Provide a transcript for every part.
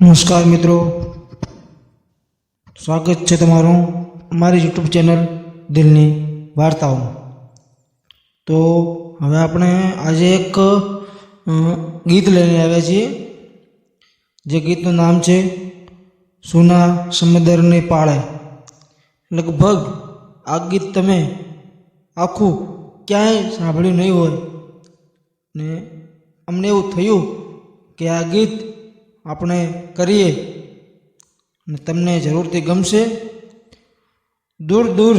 નમસ્કાર મિત્રો. સ્વાગત છે તમારું અમારી યુટ્યુબ ચેનલ દિલની વાર્તાઓ. તો હવે આપણે આજે એક ગીત લઈને આવ્યા છીએ. જે ગીતનું નામ છે સુના સમુદરની પાળે લગભગ આ ગીત તમે આખું ક્યાંય સાંભળ્યું નહીં હોય. ને અમને એવું થયું કે આ ગીત આપણે કરીએ અને તમને જરૂરથી ગમશે. દૂર દૂર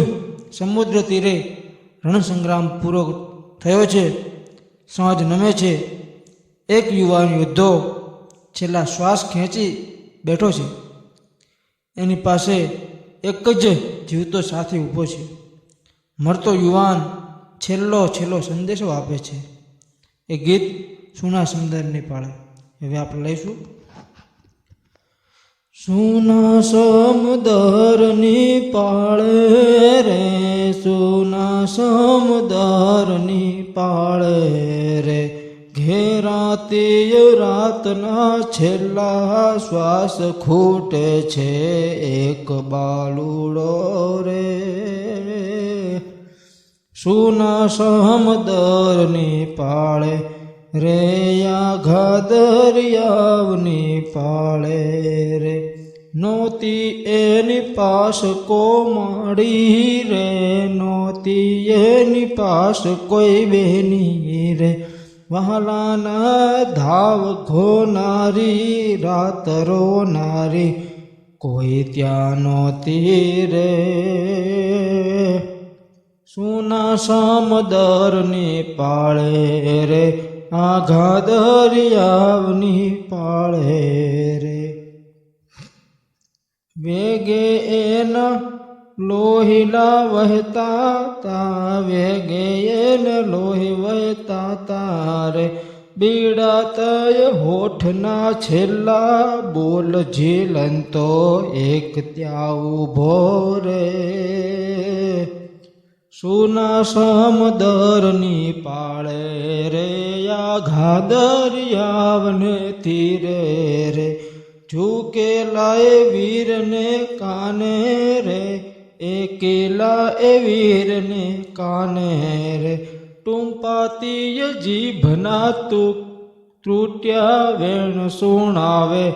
સમુદ્ર તીરે રણસંગ્રામ પૂરો થયો છે. સાંજ નમે છે. એક યુવાન યોદ્ધો છેલ્લા શ્વાસ ખેંચી બેઠો છે. એની પાસે એક જ જીવતો સાથી ઊભો છે. મરતો યુવાન છેલ્લો છેલ્લો સંદેશો આપે છે. એ ગીત સુના સુંદરની પાળે. હવે આપણે લઈશું. સુના સમુદરની પાળે રે, સુના સમુદરની પાળે રે. ઘેરાતી રાતના છેલ્લા શ્વાસ ખૂટે છે, એક બાલુડો રે. સુના સમદરની પાળે રે યા ઘાદરિયાવની પાળે રે. નોતી એની પાસ કોમાડી રે, નોતી એની પાસ કોઈ બેની રે. વહાલાના ધાવ ઘોનારી રાત રોનારી કોઈ ત્યાં નોતી રે. સુના સમદરની પાળે રે આઘા દરિયાવની પાળે રે. વેગે એન લોહીલા વહેતા તા, વેગે એન લોહી વહેતા તારે બીડાતય હોઠના છેલ્લા બોલ ઝીલંતો એક ત્યાં ઊભો રે. સુના સમદરની પાળે રે ઘાદર ઘાદરિયાવને તીરે રે. ઝૂકેલા એ વીરને કાને રે? એકેલા એ વીરને કાને રે? ટૂંપાતીય જીભના તું ત્રુટ્યા વેણ સુણાવે,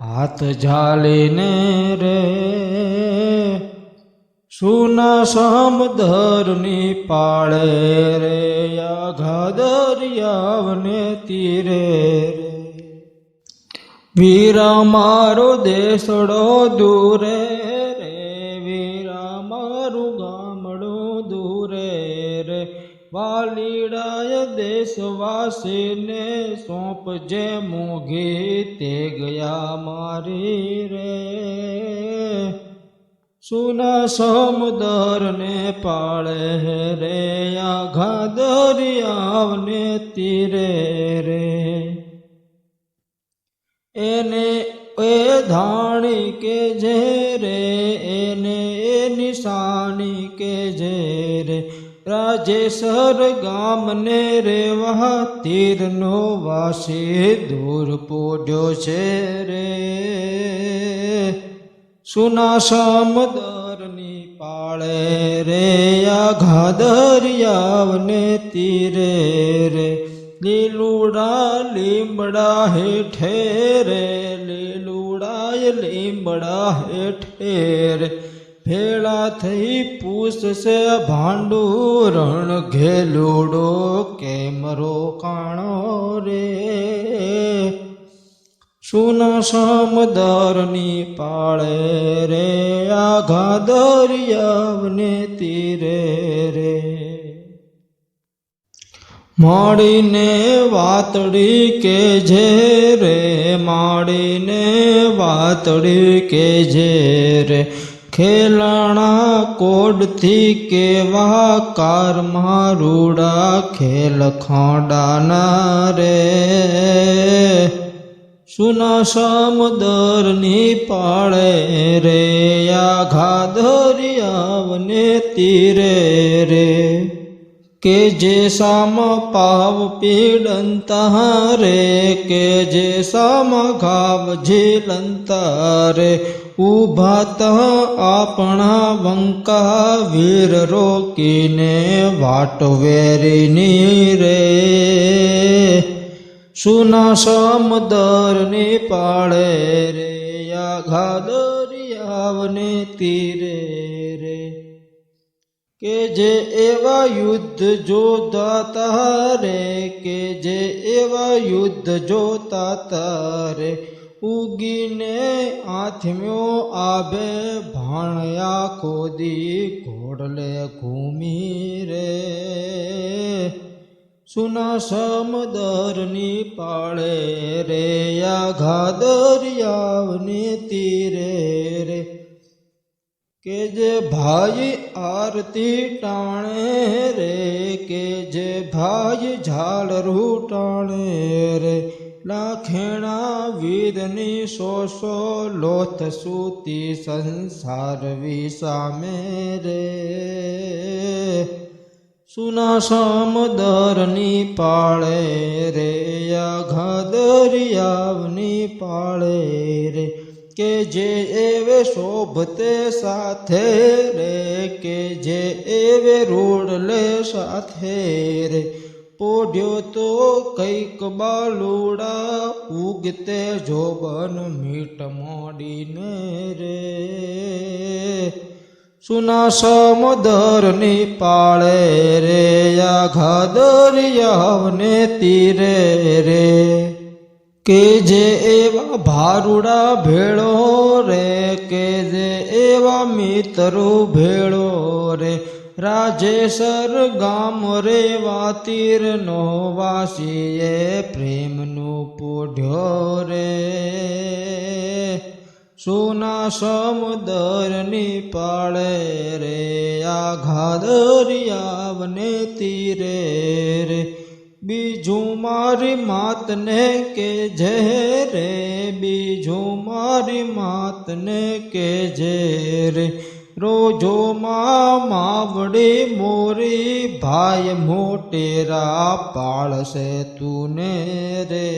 હાથ ઝાલીને રે. સુના સમદરની પાળે રે, આઘા દરિયાવને તીરે રે. વીરા મારો દેશડો દૂરે રે, વીરા મારું ગામડો દૂરે રે. વાલીડાય દેશવાસીને સોંપજે મોઘી તે ગયા મારી રે. સુના સમુદરને પાળે રે આઘા દરિયાવને તીરે. એને એ ધાણી કે ઝેરે, એને એ નિશાની કે ઝેરે. રાજેશ્વર ગામને રેવા તીરનો વાસી દૂર પોડ્યો છે રે. સુના સમદરની પાળે રે, આ ઘાદરિયાવને તીરે રે. લીલુડા લીમડા હેઠે રે, લીલુડાય લીમડા હેઠે રે. ભેળા થઈ પૂછશે ભાંડુરણ, ઘેલુડો કેમ રોકાણો રે? સુના સમદારની પાળે રે આઘા દરિયાવને તીરે રે. માડીને વાતડી કે જે રે, માડીને વાતડી કે જે રે. ખેલાણા કોડથી કેવા કાર મારુડા, ખેલ ખોડાના રે. સુના સમદરની પાળે રે આઘા ધરિયાવને તીરે રે. કે જે સામ પાવ પીડંતા રે, કે જે સામ ઘાવ ઝીલંતા રે. ઉભાત આપણા વંકા વીર રોકીને વાટ વેરીની રે. સુના સમદરની પાળે રે યા ઘાદરિયાવને તીરે. કે જે એવા યુદ્ધ જોતા તારે કે જે એવા યુદ્ધ જોતા તારે ઉગીને આથમ્યો આભે ભાણયા ખોદી ઘોડલે ઘૂમી રે. સુના સમદરની પાળે રે, યા ઘાદરિયાવને તીરે રે. કે જે ભાઈ આરતી ટાણે રે, કે જે ભાઈ ઝાડ ટાણે રે. લાખેણા વીરની સો સો લોથ સૂતી સંસાર વિસામે રે. સુના સમદરની પાળે રે, યા ઘાદરિયાવની પાળે રે. કે જે એવે શોભતે સાથે રે, કે જે એવે રોડલે સાથે રે. પોઢ્યો તો કંઈક બાલુડા ઉગતે જોબન મીટ મોડીને રે. સુના સમુદરની પાળે રે યા ઘાદરિયાવને તીરે રે. કે જે એવા ભારુડા ભેળો રે, કે જે એવા મિત્રો ભેળો રે. રાજેસર ગામ રે વાતીર નો વાસીએ પ્રેમનું પોઢ્યો રે. સોના સમુદરની પાળે રે, આ ઘાદરિયાવને તીરે રે. બીજું મારી માતને કે જે રે, બીજું મારી માતને કે જે રે. રોજો માવડી મોરી, ભાઈ મોટેરા પાળશે તુને રે.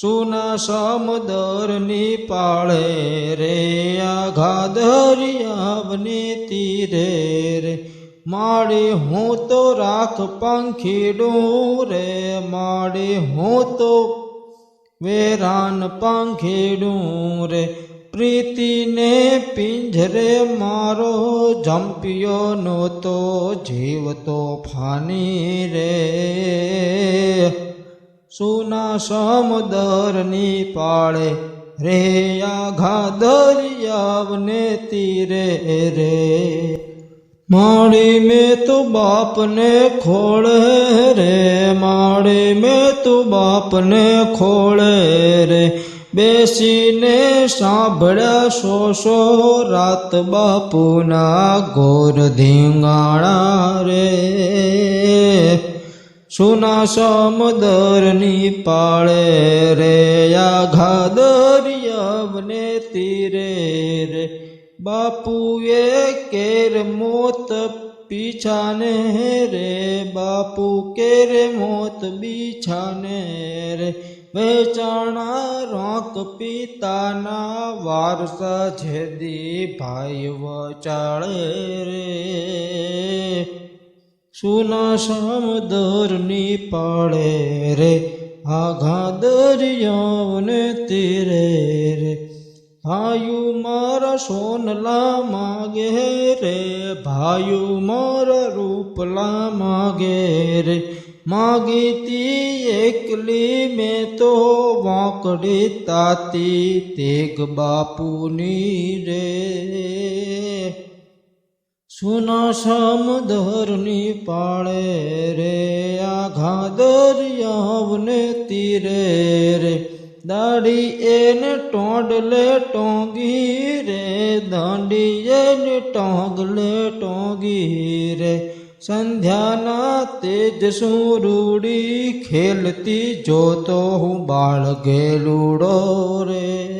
સુના સમદરની પાળે રે આઘા દરિયાવની તીરે રે. માડી હું તો રાખ પંખીડું રે માડે હું તો વેરાન પંખીડું રે. પ્રીતિને પિંજરે મારો જંપિયો નહોતો જીવ તો ફાની રે. સુના સમદરની પાળે રે આઘા દરિયાવને તીરે રે. માડી મેં તો બાપને ખોળે રે માડી મેં તો બાપને ખોળે રે. બેસીને સાંભળ્યા સો સો રાત બાપુના ગોર ધીંગાણા રે. સુના સમદરની પાળે રે યા ઘાદરિયાવને તીરે. બાપુએ કેર મોત પીછાને રે, બાપુ કેર મોત બીછાને રે. વેચાણા રોક પિતાના વારસા જેદી ભાઈ વચાળે રે. સુના સમુદરની પાળે રે આઘા દરિયાવને તીરે રે. ભાયુ મારા સોનલા માગે રે, ભાયુ મારા રૂપલા માગે રે. માગીતી એકલી મેં તો વાંકડી તાતી તેગ બાપુની રે. સુના સમુદરની પાળે રે આઘા દરિયાવને તીરે રે. દાડી એને ટોંડલે ટોંગી રે, દાંડી એને ટોંગલે ટોંગી રે. સંધ્યાના તેજ સુરૂડી ખેલતી જોતો હું બાળ ગેલુડો રે.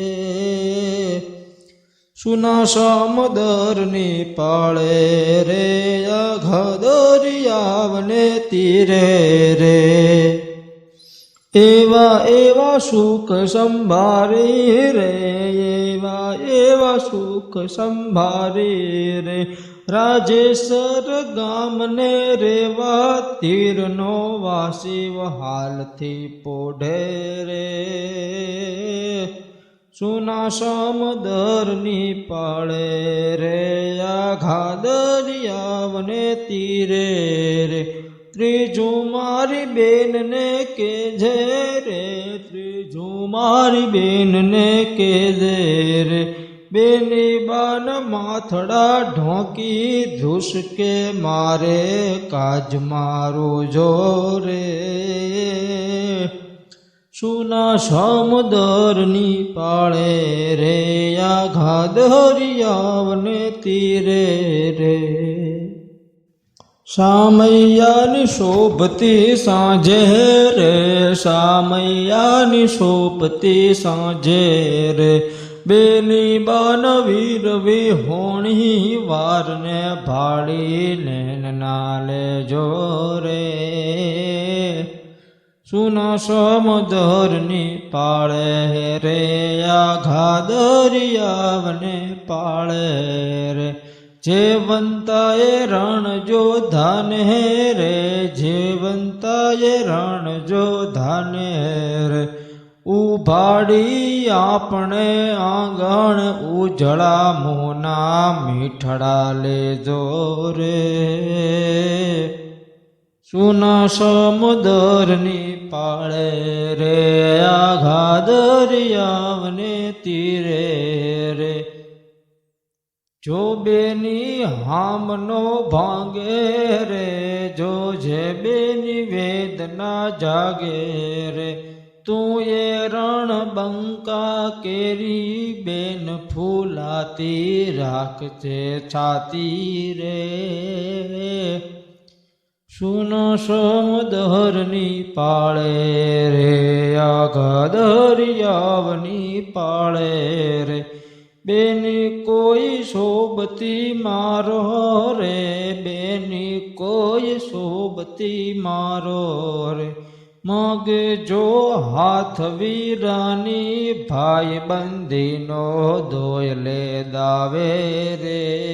સુના સમદરની પાળે રે અઘદરિયાવને તીરે રે. એવા એવા સુખ સંભારે રે, એવા એવા સુખ સંભારે રે. રાજેશ્વર ગામને રેવા તીરનો વાસી હાલથી પોઢે રે. સુના સમદરની પાળે રે ઘાદરિયાવને તીરે રે. ત્રીજું મારી બેનને કે જે રે, ત્રીજું મારી બેનને કે જે રે. બેની બાન માથડા ઢોકી ધુસકે મારે, કાજ મારું જોરે સુના સમદરની પાળે રે આઘાદ હરિયાવને તીરે રે. સામૈયાની શોભતી સાંજે રે સામૈયાની શોભતી સાંજે રે. બેની બાન વીર વિહોણી વારને ભાળીને નાલે જોરે સુના સમદરની પાળે રે આઘાદરિયાવને પાળે રે. જેવંતાએ રણ જોધાને રે જેવંતાએ રણ જોધાને રે. ઉભાડી આપણે આંગણ ઉજળા મોના મીઠડા લેજો રે. સુના સમુદરની પાળે રે આઘાદરિયાવને તીરે. રે જો બેની હામનો ભાંગે રે, જો જે બેની વેદના જાગે રે, તું એ રણ બંકા કેરી બેન ફૂલાતી રાખજે, છાતી રે. સુનો સમદહરની પાળે રે આઘાદરિયાવની પાળે રે. બેની કોઈ શોભતી મારો રે, બેની કોઈ શોભતી મારો રે. મગ જો હાથ વીરાની ભાઈ બંધીનો દોયલે દાવે રે.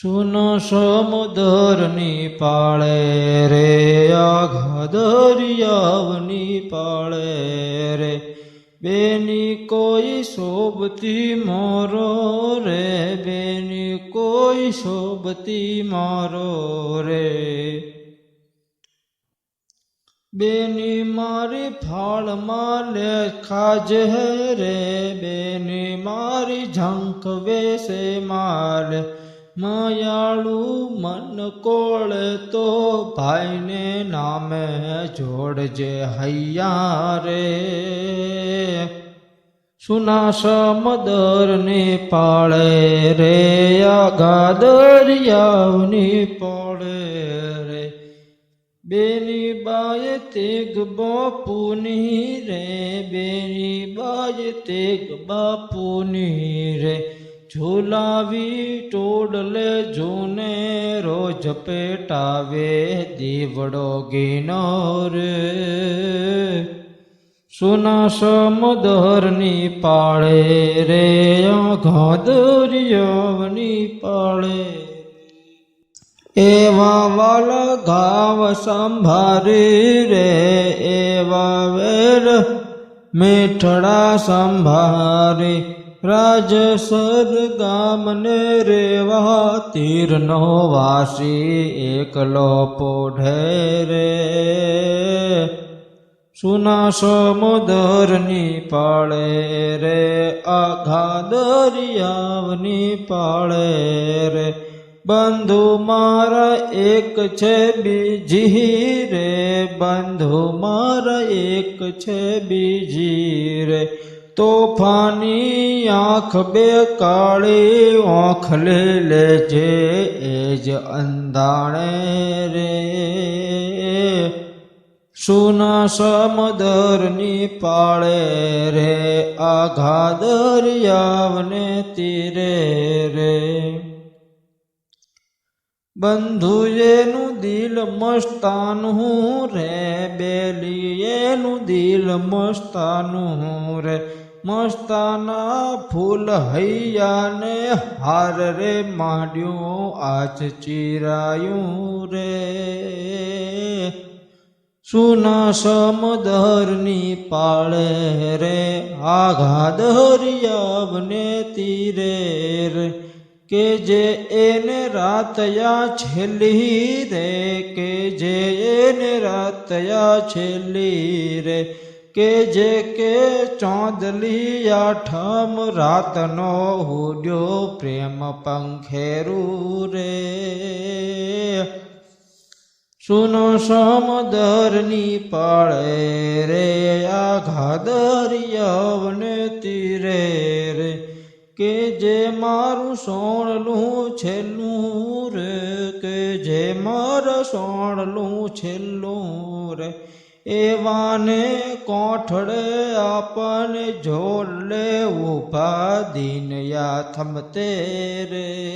સુનો સમુદરની પાળે રે આઘાદરિયાવની પાળે રે બેની કોઈ શોભતી મારો રે, બેની કોઈ શોભતી મારો રે. બેની મારી ફાળમાં લેખાજ રે બેની મારી ઝંખ વેસે માલ માયાળુ મન કોળ તો ભાઈને નામે જોડજે હૈયા રે સુના સમદરની પાળે રે આગાદરિયાવની પાળે રે. બેની બાય તેગ બાપુની રે, બેની બાય તેગ બાપુની રે. ઝુલાવી ટોડલે જૂને રોજ પેટાવે દીવડો ગિનોર સુના સમદરની પાળે રે ઘાદરિયાવની પાળે એવા વાલા ગાવ સંભારી રે, એવા વેર મીઠડા સંભારી રાજસર ગામને રેવા, તીરનો વાસી એકલો પોઢે રે. સુના સમુદરની પાળે રે આઘા દરિયાવની પાળે રે. બંધુ મારા એક છે બીજી રે, બંધુ મારા એક છે બીજી રે. તોફાની આંખ બે કાળી, આંખ લે લેજે એ જ અંધાણે રે. સુના સમદરની પાળે રે આઘા દરિયાવને તીરે રે. બંધુએનું દિલ મસ્તાનું રે બેલીએનું દિલ મસ્તાનું રે. મસ્તાના ફૂલ હૈયાને હાર રે માંડ્યું, આજ ચિરાયું રે. સુના સમદરની પાળે રે આઘાત હરિયાવને તીરે રે. કે જે એને રાતયા છેલ્લી રે, કે જે એને રાતયા છેલ્લી રે. કે જે કે ચોંદલી આઠમ રાતનો હુડ્યો પ્રેમ પંખેરું રે. સુનો સમદરની પાળે રે આઘાદરિયવને તીરે રે. કે જે મારું સોણલું છેલ્લું રે, કે જે મારા સોણલું છેલ્લું રે. એવાને કોઠડે આપને જોડલે ઊભા દીનયા થમતે રે.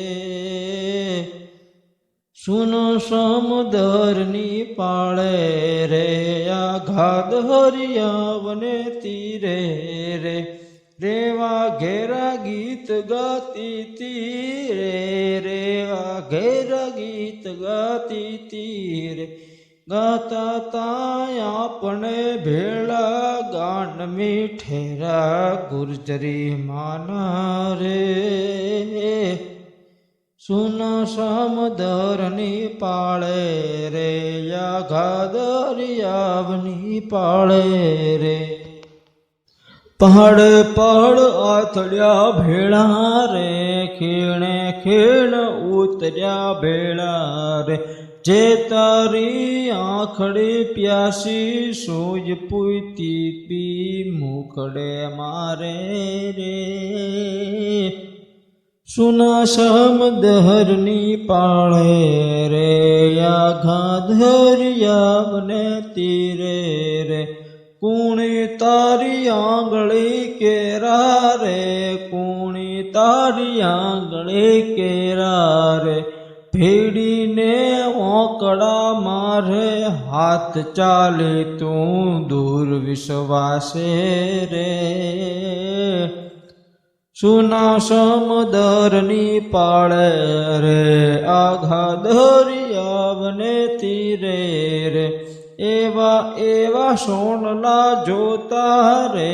સુનો સમુદરની પાળે રે, આઘાત હરિયાવને તીરે રે. રેવા ઘેરા ગીત ગાતી તીરે રેવા ઘેરા ગીત ગાતી તીરે. ગાતા તાય આપણે ભેળા ગાન મીઠેરા ગુર્જરી માન રે. સુન સમદરની પાળે રે યાઘાદરિયાવની પાળે રે. પહાડ પહાડ આથડ્યા ભેળા રે, ખીણે ખીણ ઉતર્યા ભેળા રે. જે તારી આંખડી પ્યાસી સોજ પૂતી પી મુખડે મારે રે. સુના સમદહરની પાળે રે આઘાધરિયાવને તીરે રે. કુણી તારી આંગળી કેરા રે, કુણી તારી આંગળી કેરા રે. ભેડીને ઓકડા મારે હાથ ચાલે તું દૂર વિશ્વાસે રે. સુના સમદરની પાળે રે આઘાદરિયાવને તીરે રે એવા એવા સોણલા જોતા રે,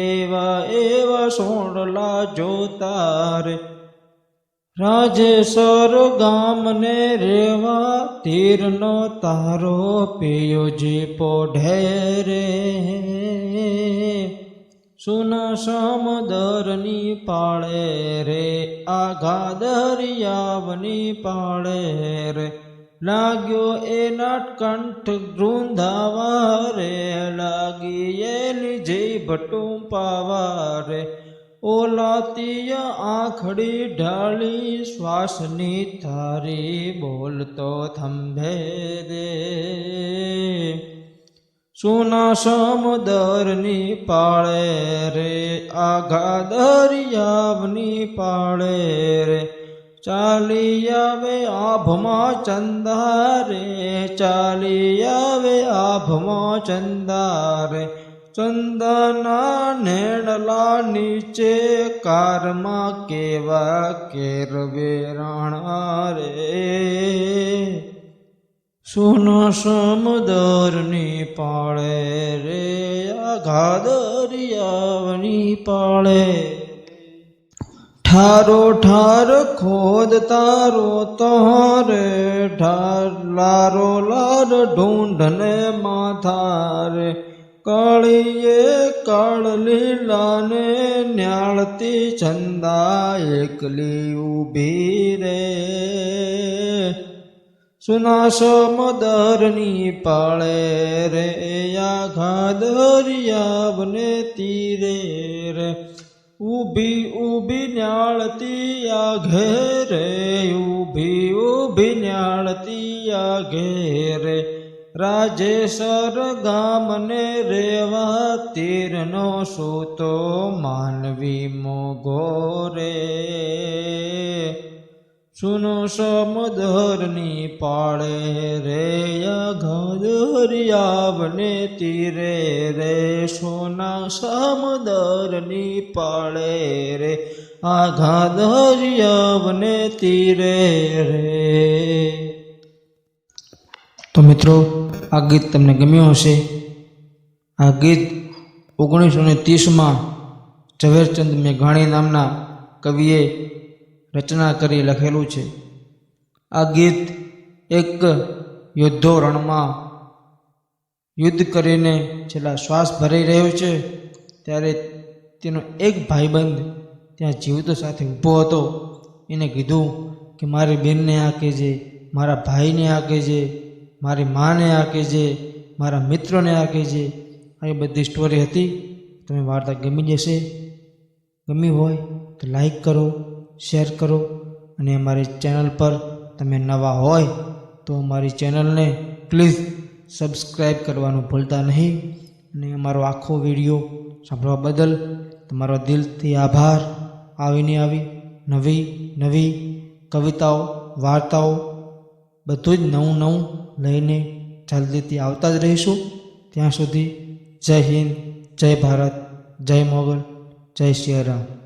એવા એવા સોણલા જોતા રે. રાજેશ્વર ગામને રેવા તીરનો તારો પિયોજી પોઢે રે. સુના સમદરની પાળે રે આઘાદરિયાવની પાળે રે. લાગ્યો એના કંઠ ગૃંધાવા રે, લાગી એની જય ભટું પાવા રે. ઓલાતીય આંખડી ઢાળી શ્વાસની તારી બોલતો થંભે રે સુના સમુદરની પાળે રે આઘા આઘાદરિયાવની પાળે રે. ચાલી આવે આભમાં ચંદા રે, ચાલી આવે આભમાં ચંદા રે. ચંદના નેણલા નીચે કારમાં કેવા કેરવે રાણા રે સુનો સમદરની પાળે રે આઘાદરિયાવની પાળે. ઠારો ઠાર ખોદ તારો તારે ઠાર લારો લાર ઢૂંઢને માથારે કાળીએ કાળ લીલાને ન્યાળતી ચંદા એકલી ઊભી રે. સુના મદરની પાળે રે આઘાદરિયાવને તીરે રે. ઊભી ઊભી ન્યાળતી આ ઘેરે, ઊભી ઊભી ન્યાળતી આ ઘેરે. રાજેશ્વર ગામને રેવા તીરનો સૂતો માનવી મોગો રે. સુનો સમધરની પાળે રે ઘરિયાવને તીરે રે. સોના સમુદરની પાળે રે આ ઘાધરિયાવને તીરે રે. તો મિત્રો આ ગીત તમને ગમ્યું હશે. આ ગીત ઓગણીસો ને ત્રીસમાં ઝવેરચંદ મેઘાણી નામના કવિએ રચના કરી લખેલું છે. આ ગીત એક યોદ્ધો રણમાં યુદ્ધ કરીને છેલ્લા શ્વાસ ભરાઈ રહ્યો છે. ત્યારે તેનો એક ભાઈબંધ ત્યાં જીવતો સાથે ઊભો હતો. એને કીધું કે, મારી બેનને આ કહેજે, મારા ભાઈને આ કહેજે મારી માને આ કહેજે, મારા મિત્રોને આ કહેજે. આવી બધી સ્ટોરી હતી. તમે વાર્તા ગમી જશે. ગમી હોય તો લાઈક કરો શેર કરો અને અમારી ચેનલ પર તમે નવા હોય તો અમારી ચેનલને પ્લીઝ સબસ્ક્રાઈબ કરવાનું ભૂલતા નહીં અને અમારો આખો વીડિયો સાંભળવા બદલ તમારો દિલથી આભાર. આવીને આવી નવી નવી કવિતાઓ, વાર્તાઓ બધું જ નવું નવું લઈને જલ્દીથી આવતા જ રહીશું. ત્યાં સુધી જય હિન્દ, જય ભારત, જય મોગલ, જય શ્રી રામ.